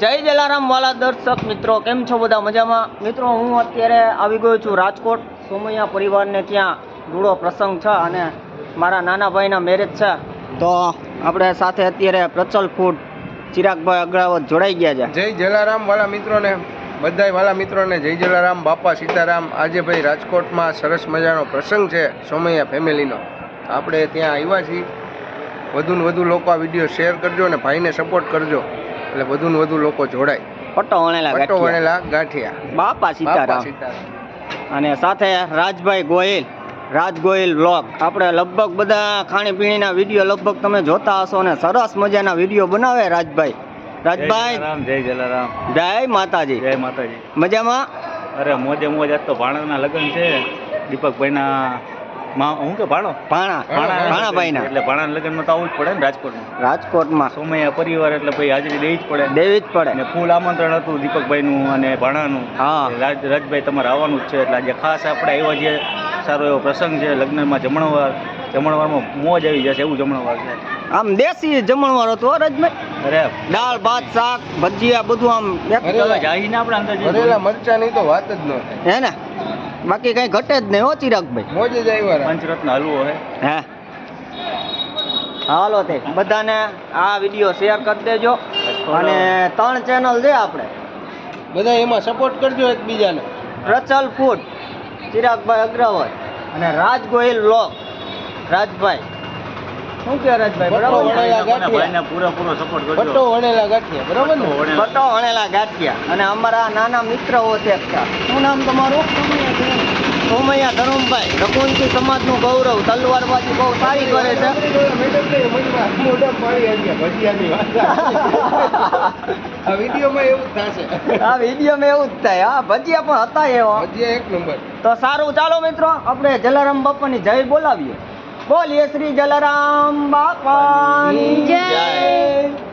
જય જલારામ વાલા દર્શક મિત્રો, કેમ છો બધા મજામાં? મિત્રો, હું અત્યારે આવી ગયો છું રાજકોટ, સોમૈયા પરિવારને ત્યાં રૂડો પ્રસંગ છે અને મારા નાના ભાઈના મેરેજ છે. તો આપણે સાથે અત્યારે પ્રચલ ફૂડ ચિરાગભાઈ અગ્રાવત જોડાઈ ગયા છે. જય જલારામ વાલા મિત્રોને, બધાય વાલા મિત્રોને જય જલારામ, બાપા સીતારામ. આજે ભાઈ રાજકોટમાં સરસ મજાનો પ્રસંગ છે સોમૈયા ફેમિલીનો. આપણે ત્યાં આવ્યા છીએ. વધુ ને વધુ લોકો આ વીડિયો શેર કરજો અને ભાઈને સપોર્ટ કરજો. એટલે વધુ ને વધુ લોકો જોડાય. પટ્ટો વણેલા પટ્ટો વણેલા ગાંઠિયા. બાપા સીતારામ. અને સાથે રાજભાઈ ગોહિલ રાજ ગોહિલ બ્લોગ આપણે લગભગ બધા ખાણીપીણીના વીડિયો લગભગ તમે જોતા હશો અને સરસ મજાના વીડિયો બનાવે રાજભાઈ. રાજભાઈ. જય જલારામ જય માતાજી. જય માતાજી. મજામાં? અરે મોજે મોજ આજ તો ભાણાના લગ્ન છે. દીપકભાઈના હું કે ભાણો? ભાણા ભાણા- ભાણાભાઈના એટલે ભાણાના લગ્નમાં તો આવવું જ પડે ને રાજકોટમાં? રાજકોટમાં. સોમૈયા પરિવાર એટલે ભાઈ હાજરી દેવી જ પડે. દેવી જ પડે. અને ફૂલ આમંત્રણ હતું દીપકભાઈનું અને ભાણાનું. હા. રાજ રાજભાઈ તમારે આવવાનું જ છે. એટલે આજે ખાસ આપણે આવ્યા છે સારો એવો પ્રસંગ છે લગ્નમાં જમણવાર. જમણવારમાં મોજ આવી જશે એવું જમણવાર છે. આમ દેશી જમણવાર હતો રાજભાઈ. અરે. દાળ ભાત શાક ભજીયા બધું આમ ભરેલા. આપણે અંદર ભરેલા મરચાની તો વાત જ ન હે ને? બાકી કઈ ઘટે જ નહીં હો ચિરાગભાઈ મોજે જ આવ્યો રા. પંચરત્ન હલવો હે. હા? હાલો તે. બધાને આ વીડિયો શેર કરી દેજો. અને ત્રણ ચેનલ છે આપણે. બધા એમાં સપોર્ટ કરજો એકબીજાને. પ્રચલ ફૂડ ચિરાગભાઈ અગ્રવાલ. અને રાજ ગોહિલ વ્લોગ રાજભાઈ. શું કે રાજભાઈ બરાબર? વણેલા ગાંઠિયા. ભાઈને પૂરેપૂરો સપોર્ટ કરજો. કરજો વણેલા ગાંઠિયા બરાબર ને? વણેલા. વણેલા ગાંઠિયા. અને અમારા નાના મિત્ર હોતે હતા શું નામ તમારું? સોમૈયા ધરમભાઈ. રઘુવંશી સમાજનું ગૌરવ તલવારબાજી બહુ સારી કરે છે. આ વિડીયોમાં એવું જ થશે. આ વિડીયોમાં એવું જ થાય. હા ભજીયા પણ હતા એવા. ભજીયા એક નંબર. તો સારું ચાલો મિત્રો આપણે જલારામ બાપાની જય બોલાવીએ. બોલીએ શ્રી જલારામ બાપાની જય.